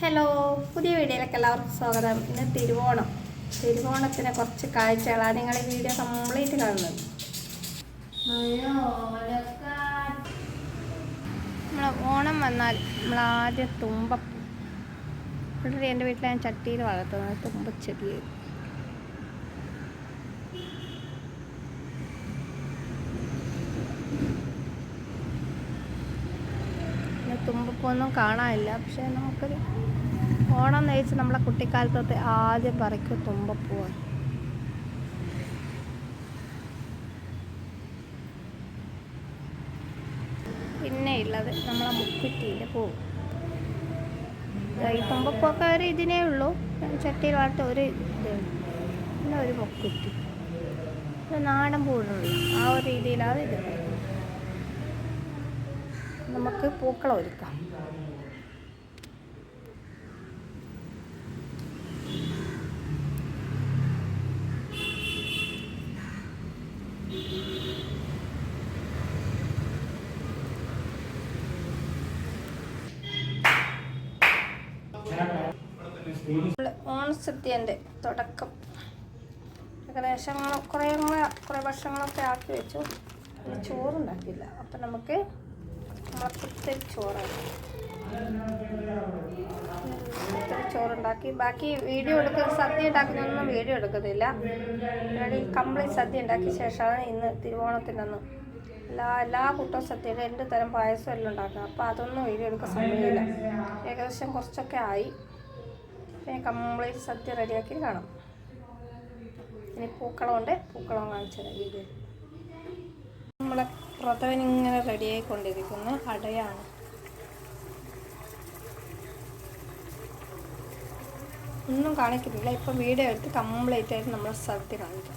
Hello പുതിയ വീഡിയോയിലേക്ക് എല്ലാവർക്കും സ്വാഗതം. ഇന്ന് തിരുവോണം. തിരുവോണത്തിന് കുറച്ച് കാഴ്ചകളാണ് നിങ്ങൾ ഈ വീഡിയോ കംപ്ലീറ്റ് കാണുന്നത്. നമ്മൾ ഓണം വന്നാൽ നമ്മൾ ആദ്യം തുമ്പ എന്റെ വീട്ടിൽ ഞാൻ ചട്ടിയിൽ വളർത്തുന്നത് തുമ്പച്ചെടി പിന്നെ തുമ്പപ്പൊന്നും കാണാനില്ല. പക്ഷേ നമുക്കൊരു ഓണം നയിച്ച് നമ്മളെ കുട്ടിക്കാലത്തൊക്കെ ആദ്യം പറിക്കും തുമ്പപ്പൂവാണ് പിന്നെ ഉള്ളത് നമ്മളെ മുക്കുറ്റിയിൽ പോവും ഈ തുമ്പപ്പൊക്കെ ഒരു ഇതിനേ ഉള്ളൂ. ചട്ടിയിൽ വളർത്ത ഒരു ഇതേ. പിന്നെ ഒരു മുക്കുറ്റി. നാടൻ പൂവുള്ളൂ ആ ഒരു രീതിയിലാണ് ഇത്. നമുക്ക് പൂക്കളം ഒരുക്കാം. ഓണസദ്യന്റെ തുടക്കം. ഏകദേശം കുറേ കുറേ വർഷങ്ങളൊക്കെ ആക്കി വെച്ചു. ചോറുണ്ടാക്കിയില്ല. അപ്പം നമുക്ക് കുത്തരി ചോറാണ് കുത്തരി ചോറുണ്ടാക്കി ബാക്കി വീഡിയോ എടുക്കുന്ന സദ്യ ഉണ്ടാക്കുന്നൊന്നും വീഡിയോ എടുക്കുന്നില്ല കംപ്ലീറ്റ് സദ്യ ഉണ്ടാക്കിയ ശേഷമാണ് ഇന്ന് തിരുവോണത്തിനൊന്നും എല്ലാ എല്ലാ കൂട്ടവും സദ്യയിലും രണ്ട് തരം പായസം എല്ലാം ഉണ്ടാക്കുക അപ്പോൾ അതൊന്നും വീഡിയോ എടുക്കാൻ സമയമില്ല. ഏകദേശം കുറച്ചൊക്കെ ആയി. പിന്നെ കംപ്ലീറ്റ് സദ്യ റെഡിയാക്കി കാണാം. ഇനി പൂക്കളം ഉണ്ട്. പൂക്കളം കാണിച്ചു തരാം വീഡിയോ നമ്മളെ പ്രഥമൻ ഇങ്ങനെ റെഡിയായിക്കൊണ്ടിരിക്കുന്നു. അടയാണ്. ഒന്നും കാണിക്കുന്നില്ല. ഇപ്പം വീഡിയോ എടുത്ത് കംപ്ലീറ്റ് ആയിട്ട് നമ്മൾ സ്ഥലത്ത് കാണിക്കാം.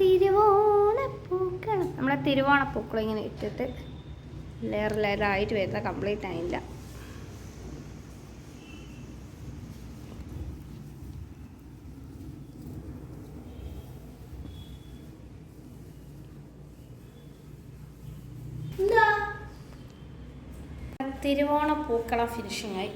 തിരുവോണപ്പൂക്കളം. നമ്മളെ തിരുവോണപ്പൂക്കളം ഇങ്ങനെ ഇട്ടിട്ട് ലെയർ ആയിട്ട് വരുന്ന കംപ്ലീറ്റ് ആയില്ല. തിരുവോണ പൂക്കള ഫിനിഷിംഗ് ആയി.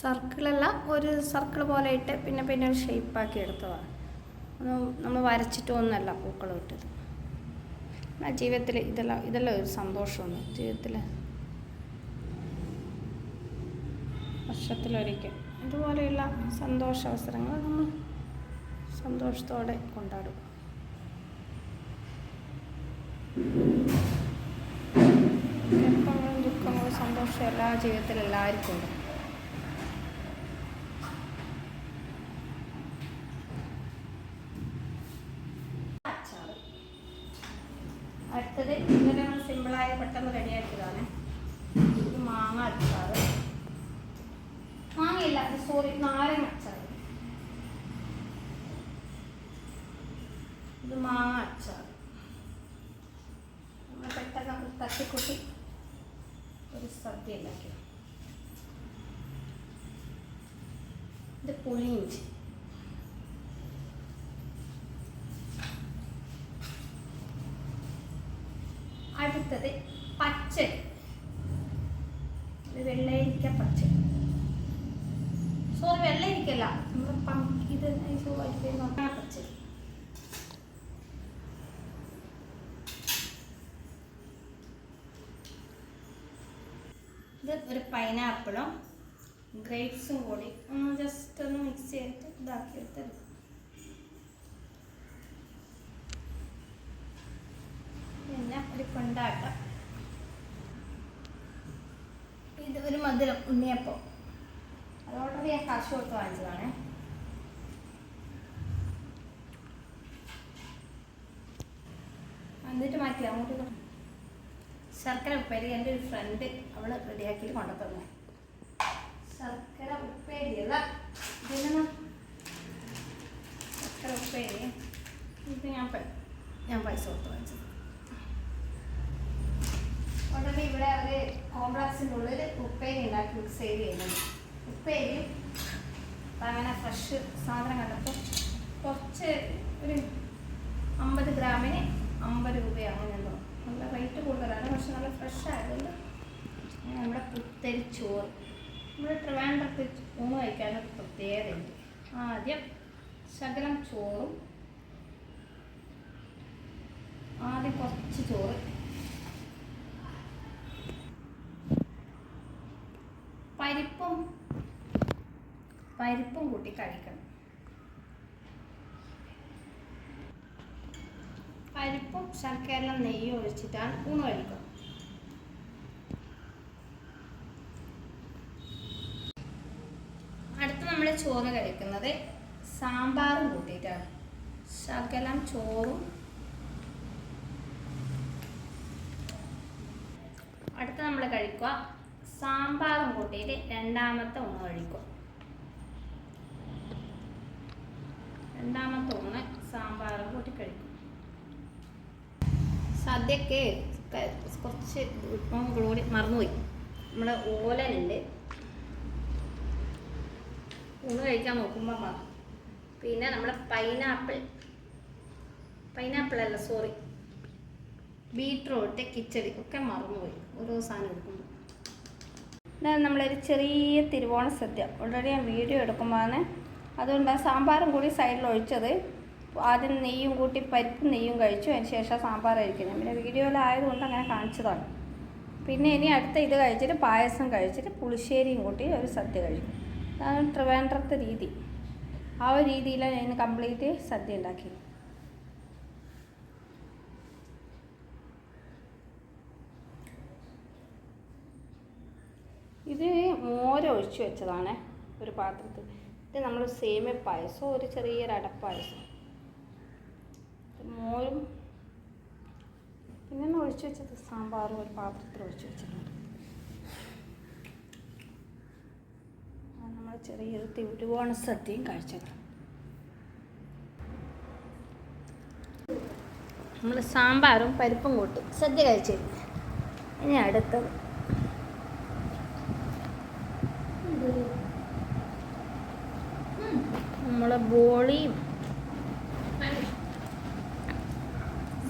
സർക്കിളല്ല ഒരു സർക്കിൾ പോലെ ഇട്ട് പിന്നെ പിന്നെ ഒരു ഷേപ്പാക്കി എടുത്തതാണ് നമ്മൾ വരച്ചിട്ടൊന്നുമല്ല പൂക്കൾ ഇട്ടത്. ആ ജീവിതത്തിൽ ഇതെല്ലാം ഇതെല്ലാം ഒരു സന്തോഷമാണ് ജീവിതത്തിൽ വർഷത്തിലൊരിക്കൽ. ഇതുപോലെയുള്ള സന്തോഷ അവസരങ്ങൾ നമ്മൾ സന്തോഷത്തോടെ കൊണ്ടാടും ദുഃഖങ്ങളും എല്ലാ ജീവിതത്തിൽ എല്ലാവർക്കും ഉണ്ട് അടുത്തത് അടുത്തത് ഇങ്ങനെ സിമ്പിളായ പെട്ടെന്ന് റെഡിയാക്കിയതാണ് മാങ്ങ അച്ചാറ്. സോറി നാരങ്ങ അച്ചാർ ഇത് മാങ്ങ അച്ചാർ നമ്മൾ പെട്ടെന്ന് തട്ടിക്കുട്ടി ഒരു സദ്യ ഉണ്ടാക്കി ഇത് പുളിയിഞ്ചി. അടുത്തത് പച്ചടി. വെള്ളയിരിക്ക പച്ചടി. സോറി വെള്ളരിക്കല്ല ഇരിക്കല്ല. ഇത് ഒരു പൈനാപ്പിളും ഗ്രേപ്സും കൂടി ഒന്ന് ജസ്റ്റ് ഒന്ന് മിക്സ് ചെയ്തിട്ട് ഇതാക്കി എടുത്തത്. പിന്നെ ഒരു കൊണ്ടാട്ടം. ഇത് ഒരു മധുരം ഉണ്ണിയപ്പം. അത് ഞാൻ കാശ് കൊടുത്ത് എന്നിട്ട് മാറ്റി അങ്ങോട്ട്. ശർക്കര ഉപ്പേരി എന്റെ ഒരു ഫ്രണ്ട് അവൾ റെഡിയാക്കി കൊണ്ടുത്തന്നെ ശർക്കര ഉപ്പേരി അല്ല ഇതിന് ശർക്കര ഉപ്പേരി. ഇത് ഞാൻ ഞാൻ പൈസ കൊടുത്ത് വാങ്ങിച്ചത്. ഉടനെ ഇവിടെ ഒരു കോംപ്ലക്സിന്റെ ഉള്ളിൽ ഉപ്പേരി ഉണ്ടാക്കി മിക്സ് ചെയ്ത് ചെയ്യുന്നുണ്ട്. ഉപ്പേരിയും അങ്ങനെ ഫ്രഷ് സാധനം കണ്ടപ്പോൾ കുറച്ച് ഒരു അമ്പത് ഗ്രാമിന് അമ്പത് രൂപയാണ് എന്തോ നല്ല റേറ്റ് കൂടുതലാണ് പക്ഷെ നല്ല ഫ്രഷ് ആയതുകൊണ്ട് അങ്ങനെ നമ്മുടെ പുത്തരി ചോറ്. നമ്മുടെ ട്രിവാൻഡ്രത്ത് ഊണ് കഴിക്കാനൊരു പ്രത്യേകതയുണ്ട്. ആദ്യം ശകലം ചോറും ആദ്യം കുറച്ച് ചോറ്. പരിപ്പും പരിപ്പും കൂട്ടി കഴിക്കണം. പരിപ്പും ശർക്കരയും നെയ്യും ഒഴിച്ചിട്ടാണ് ഊണ് കഴിക്കുക. അടുത്ത് നമ്മൾ ചോറ് കഴിക്കുന്നത് സാമ്പാറും കൂട്ടിയിട്ടാണ്. ശകലം ചോറും. അടുത്ത് നമ്മൾ കഴിക്കുക സാമ്പാറും കൂട്ടിയിട്ട് രണ്ടാമത്തെ ഊണ് കഴിക്കുക. രണ്ടാമത്തെ ഒന്ന് സാമ്പാറും കൂട്ടി കഴിക്കും. സദ്യക്ക് കുറച്ച് ഇപ്പം കൂടി മറന്നുപോയി. നമ്മുടെ ഓലനുണ്ട്. ഊണ് കഴിക്കാൻ നോക്കുമ്പോൾ മറന്നു പിന്നെ നമ്മുടെ പൈനാപ്പിൾ. പൈനാപ്പിൾ അല്ല സോറി. ബീട്രൂട്ട് കിച്ചടി ഒക്കെ മറന്നുപോയി ഓരോ സാധനം എടുക്കുമ്പോൾ നമ്മളൊരു ചെറിയ തിരുവോണ സദ്യ. ഓൾറെഡി ഞാൻ വീഡിയോ എടുക്കുമ്പോഴാണ് അതുകൊണ്ട് ആ സാമ്പാറും കൂടി സൈഡിൽ ഒഴിച്ചത്. ആദ്യം നെയ്യും കൂട്ടി പരിപ്പും നെയ്യും കഴിച്ചു. അതിന് ശേഷം സാമ്പാർ കഴിക്കുന്നത് പിന്നെ വീഡിയോയിലായതുകൊണ്ട് അങ്ങനെ കാണിച്ചതാണ്. പിന്നെ ഇനി അടുത്ത ഇത് കഴിച്ചിട്ട് പായസം കഴിച്ചിട്ട് പുളിശ്ശേരിയും കൂട്ടി ഒരു സദ്യ കഴിക്കും. അതാണ് ട്രിവാൻഡ്രത്തെ രീതി. ആ ഒരു രീതിയിലാണ് ഞാൻ കംപ്ലീറ്റ് സദ്യ ഉണ്ടാക്കിയത് ഇത് മോരൊഴിച്ചു വെച്ചതാണ് ഒരു പാത്രത്തിൽ ഇത് നമ്മൾ സേമിയ പായസം ഒരു ചെറിയൊരു അടപ്പായസം മോരും പിന്നെ ഒഴിച്ച് വെച്ചത് സാമ്പാറും ഒരു പാത്രത്തിൽ ഒഴിച്ചു വെച്ചിട്ടുണ്ട്. നമ്മൾ ചെറിയൊരു തിരുവോണ സദ്യയും കഴിച്ചത് നമ്മൾ സാമ്പാറും പരിപ്പും കൂട്ടി സദ്യ കഴിച്ചിരുന്നു. ഇനി അടുത്തത് നമ്മളെ ബോളിയും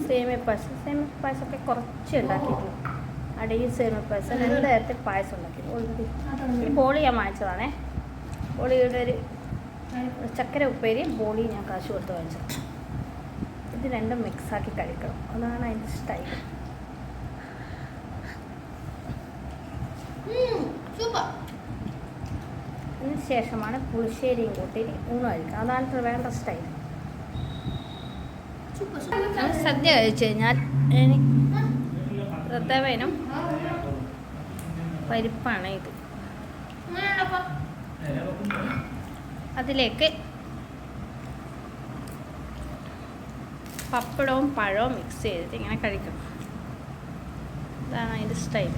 സേമിയ പായസം സേമിയ പായസമൊക്കെ കുറച്ച് ഉണ്ടാക്കിയിട്ടുള്ളൂ അടിയും സേമിയ പായസം രണ്ട് നേരത്തെ പായസം ഉണ്ടാക്കി ഈ ബോളി ഞാൻ വാങ്ങിച്ചതാണേ. ബോളിയുടെ ഒരു ചക്കര ഉപ്പേരി ബോളി ഞാൻ കാശ് കൊടുത്ത് വാങ്ങിച്ചത്. ഇത് രണ്ടും മിക്സാക്കി കഴിക്കണം. അതാണ് അതിന്റെ സ്റ്റൈൽ സൂപ്പർ അതിന് ശേഷമാണ് പുളിശ്ശേരിയും കൂട്ടി ഊണ് കഴിക്കുക. അതാണ് വേണ്ട സ്റ്റൈൽ സദ്യ കഴിച്ചു കഴിഞ്ഞാൽ പ്രഥമനും പരിപ്പാണ് ഇത്. അതിലേക്ക് പപ്പടവും പഴവും മിക്സ് ചെയ്തിട്ട് ഇങ്ങനെ കഴിക്കണം. ഇതാണ് അതിന്റെ സ്റ്റൈൽ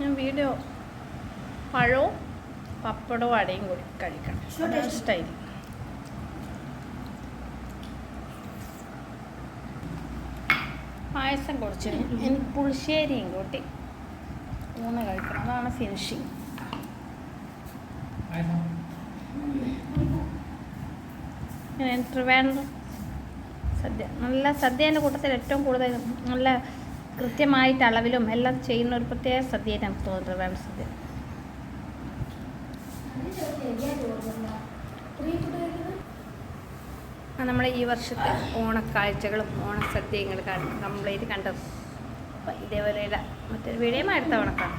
ഞാൻ വീഡിയോ പഴവും പപ്പടവും അടയും കൂടി കഴിക്കണം. ഇഷ്ടമായി സ്റ്റൈൽ പായസം കുറച്ച് എനിക്ക് പുളിശ്ശേരിയും കൂട്ടി ഊണ് കഴിക്കണം. അതാണ് ഫിനിഷിങ് ഞാൻ ട്രിവാൻഡ്രം സദ്യ. നല്ല സദ്യ സദ്യേന്റെ കൂട്ടത്തിൽ ഏറ്റവും കൂടുതൽ നല്ല കൃത്യമായിട്ട് അളവിലും എല്ലാം ചെയ്യുന്ന ഒരു പ്രത്യേക സദ്യയായിട്ട് നമുക്ക് ട്രിവാൻഡ്രം സദ്യ നമ്മൾ ഈ വർഷത്തെ ഓണക്കാഴ്ചകളും ഓണസദ്യങ്ങളും കംപ്ലീറ്റ് കണ്ടത്. അപ്പം ഇതേപോലെയുള്ള മറ്റൊരു വീഡിയോ അടുത്ത ഓണക്കാണ്